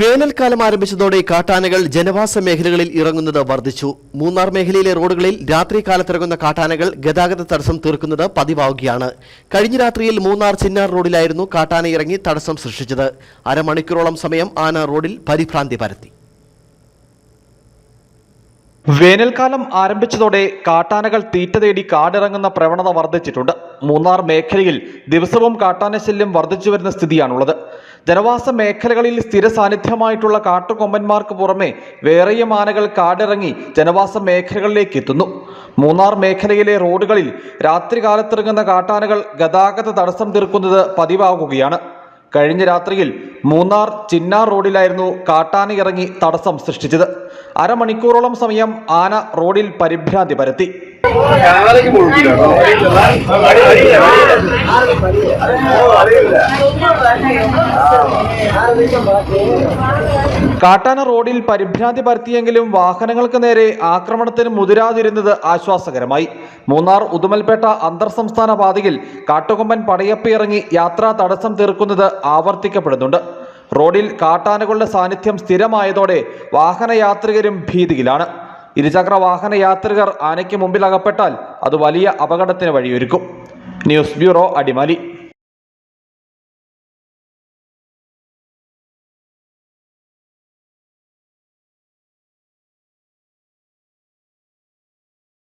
വേനൽക്കാലം ആരംഭിച്ചതോടെ കാട്ടാനകൾ ജനവാസ മേഖലകളിൽ ഇറങ്ങുന്നത് വർദ്ധിച്ചു. മൂന്നാർ മേഖലയിലെ റോഡുകളിൽ രാത്രി കാലത്തിറങ്ങുന്ന കാട്ടാനകൾ ഗതാഗത തടസ്സം തീർക്കുന്നത് പതിവാവുകയാണ്. കഴിഞ്ഞ രാത്രിയിൽ മൂന്നാർ ചിന്നാർ റോഡിലായിരുന്നു കാട്ടാന ഇറങ്ങി തടസ്സം സൃഷ്ടിച്ചത്. അരമണിക്കൂറോളം സമയം ആന റോഡിൽ പരിഭ്രാന്തി പരത്തി. വേനൽക്കാലം ആരംഭിച്ചതോടെ കാട്ടാനകൾ തീറ്റ തേടി കാടിറങ്ങുന്ന പ്രവണത വർദ്ധിച്ചിട്ടുണ്ട്. മൂന്നാർ മേഖലയിൽ ദിവസവും കാട്ടാന ശല്യം വർദ്ധിച്ചു വരുന്ന സ്ഥിതിയാണുള്ളത്. ജനവാസ മേഖലകളിൽ സ്ഥിര സാന്നിധ്യമായിട്ടുള്ള കാട്ടുകൊമ്പന്മാർക്ക് പുറമെ വേറെയും ആനകൾ കാടിറങ്ങി ജനവാസ മേഖലകളിലേക്ക് എത്തുന്നു. മൂന്നാർ മേഖലയിലെ റോഡുകളിൽ രാത്രികാലത്തിറങ്ങുന്ന കാട്ടാനകൾ ഗതാഗത തടസ്സം തീർക്കുന്നത് പതിവാകുകയാണ്. കഴിഞ്ഞ രാത്രിയിൽ മൂന്നാർ ചിന്നാർ റോഡിലായിരുന്നു കാട്ടാന ഇറങ്ങി തടസ്സം സൃഷ്ടിച്ചത്. അരമണിക്കൂറോളം സമയം ആന റോഡിൽ പരിഭ്രാന്തി പരത്തി. കാട്ടാന റോഡിൽ പരിഭ്രാന്തി പരത്തിയെങ്കിലും വാഹനങ്ങൾക്ക് നേരെ ആക്രമണത്തിന് മുതിരാതിരുന്നത് ആശ്വാസകരമായി. മൂന്നാർ ഉദുമൽപേട്ട അന്തർ സംസ്ഥാന പാതയിൽ കാട്ടുകൊമ്പൻ പടയപ്പിറങ്ങി യാത്രാ തടസ്സം തീർക്കുന്നത് ആവർത്തിക്കപ്പെടുന്നുണ്ട്. റോഡിൽ കാട്ടാനകളുടെ സാന്നിധ്യം സ്ഥിരമായതോടെ വാഹനയാത്രികരും ഭീതിയിലാണ്. ഇരുചക്ര വാഹന യാത്രികർ ആനയ്ക്ക് മുമ്പിൽ അകപ്പെട്ടാൽ അത് വലിയ അപകടത്തിന് വഴിയൊരുക്കും. News bureau Adimali.